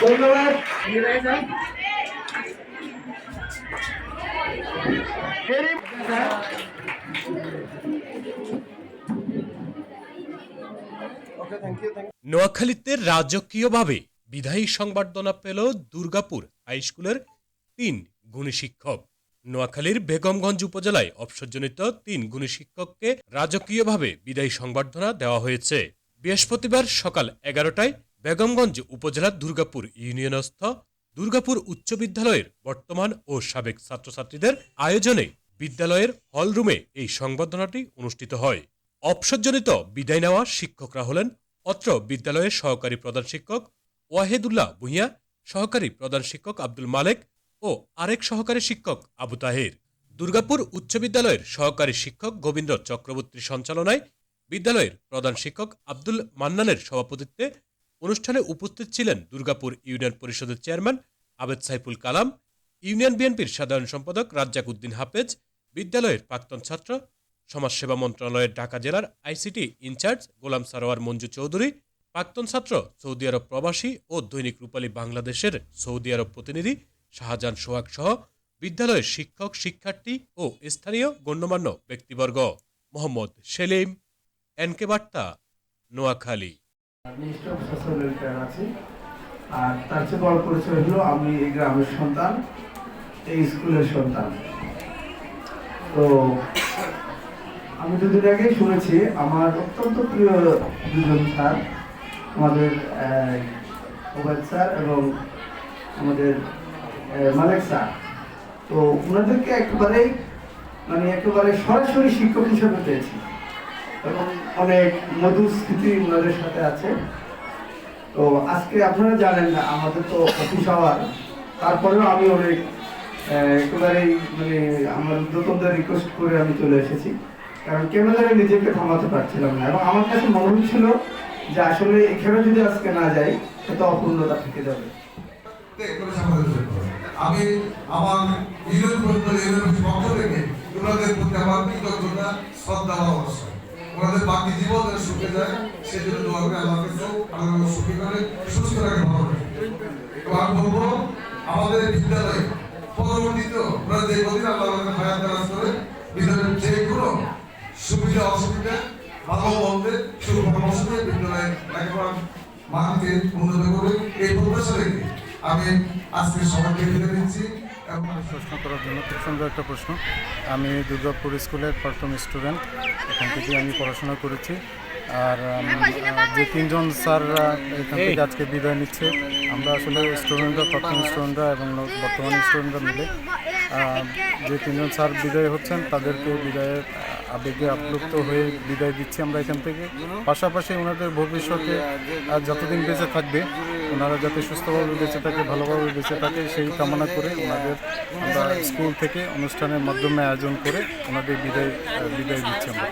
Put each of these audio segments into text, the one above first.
ধন্যবাদ. নোয়াখালীতে রাজকীয়ভাবে বিদায়ী সংবর্ধনা পেল দুর্গাপুর হাইস্কুলের তিন গুণী শিক্ষক। নোয়াখালীর বেগমগঞ্জ উপজেলায় অবসরজনিত তিন গুণী শিক্ষককে রাজকীয়ভাবে বিদায়ী সংবর্ধনা দেওয়া হয়েছে। বৃহস্পতিবার সকাল এগারোটায় বেগমগঞ্জ উপজেলার দুর্গাপুর ইউনিয়নস্থ দুর্গাপুর উচ্চ বিদ্যালয়ের বর্তমান ও সাবেক ছাত্রছাত্রীদের আয়োজনে বিদ্যালয়ের হলরুমে এই সংবর্ধনাটি অনুষ্ঠিত হয়। অবসরজনিত বিদায় নেওয়া শিক্ষকরা হলেন অত্র বিদ্যালয়ের সহকারী প্রধান শিক্ষক ওয়াহেদুল্লাহ ভুঁইয়া, সহকারী প্রধান শিক্ষক আব্দুল মালেক ও আরেক সহকারী শিক্ষক আবু তাহের। দুর্গাপুর উচ্চ বিদ্যালয়ের সহকারী শিক্ষক গোবিন্দ চক্রবর্তীর সঞ্চালনায় বিদ্যালয়ের প্রধান শিক্ষক আব্দুল মান্নানের সভাপতিত্বে অনুষ্ঠানে উপস্থিত ছিলেন দুর্গাপুর ইউনিয়ন পরিষদের চেয়ারম্যান আবেদ সাইফুল কালাম, ইউনিয়ন বিএনপির সাধারণ সম্পাদক রাজ্জাক উদ্দিন হাফেজ, বিদ্যালয়ের প্রাক্তন ছাত্র, সমাজসেবা মন্ত্রণালয়ের ঢাকা জেলার আইসিটি ইনচার্জ গোলাম সারোয়ার মঞ্জু চৌধুরী, প্রাক্তন ছাত্র সৌদি আরব প্রবাসী ও দৈনিক রূপালী বাংলাদেশের সৌদি আরব প্রতিনিধি শাহজাহান সোহাগ সহ বিদ্যালয়ের শিক্ষক, শিক্ষার্থী ও স্থানীয় গণ্যমান্য ব্যক্তিবর্গ। মোহাম্মদ সেলিম এনকে বার্তা, নোয়াখালী। আর তার চেয়ে বড় পরিচয় হলো আমি এই গ্রামের সন্তান, এই স্কুলের সন্তান। তো আমি দুদিন আগে শুনেছি, আমার অত্যন্ত প্রিয় দুজন স্যার, আমাদের ওবায়দ স্যার এবং আমাদের মালেক স্যার। তো ওনাদেরকে একেবারেই মানে একেবারে সরাসরি শিক্ষক হিসেবে পেয়েছি। এবং অনেক মধুর স্মৃতি ওনাদের সাথে আছে। তো আজকে আপনারা জানেন না, আমাদের তো অফিস আওয়ার তারপরেও আমি অনেক একেবারেই মানে আমার উদ্যোতনদের রিকোয়েস্ট করে আমি চলে এসেছি। কারণ কেন জানি নিজেকে থামাতে পারছিলাম না এবং আমার কাছে মনে হচ্ছিল যে আসলে এখানে যদি আজকে না যাই সেটা অপূর্ণতা থেকে যাবে। আমি আমার ইউনিয়ন পরিষদ পক্ষ থেকে ওনাদের প্রতি আমার কৃতজ্ঞতা, শ্রদ্ধা অবশ্যই। ওনাদের বাকি জীবন যেন সুখে যায়, সেজন্য দোয়া করে আল্লাহ কাছে আল্লাহ সুখী করে, সুস্থ রাখে ভালো এবং আমি বলব, আমাদের বিদ্যালয়ে পরবর্তীতে ওনারা যে কদিন আল্লাহ আমাদের হায়াত দারাজ করে, বিদ্যালয়ের যে কোনো সুবিধা, অসুবিধা, ভালো মন্দে শুরু পরামর্শ দিয়ে বিদ্যালয়ে লেখাপড়া মানকে উন্নত করে এই প্রত্যাশা রেখে আমি আজকে সবাইকে বিদায় দিচ্ছি প্রশ্ন করার জন্য খুব সুন্দর একটা প্রশ্ন। আমি দুর্গাপুর স্কুলের প্রথম স্টুডেন্ট এখান থেকে আমি পড়াশোনা করেছি। আর যে তিনজন স্যার এখান থেকে আজকে বিদায় নিচ্ছে আমরা আসলে স্টুডেন্টরা প্রথম স্টুডেন্টরা এবং বর্তমান স্টুডেন্টরা মিলে যে তিনজন স্যার বিদায় হচ্ছেন তাদেরকে বিদায়ের আবেগে আপ্লুপ্ত হয়ে বিদায় দিচ্ছি আমরা এখান থেকে। পাশাপাশি ওনাদের ভবিষ্যতে আর যতদিন বেঁচে থাকবে, ওনারা যাতে সুস্থভাবে বেঁচে থাকে, ভালোভাবে বেঁচে থাকে, সেই কামনা করে ওনাদের আমরা স্কুল থেকে অনুষ্ঠানের মাধ্যমে আয়োজন করে ওনাদের বিদায় বিদায় দিচ্ছি আমরা।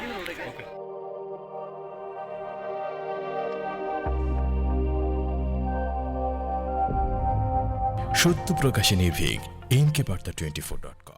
সত্য প্রকাশে নির্ভীক NK Barta twenty four dot com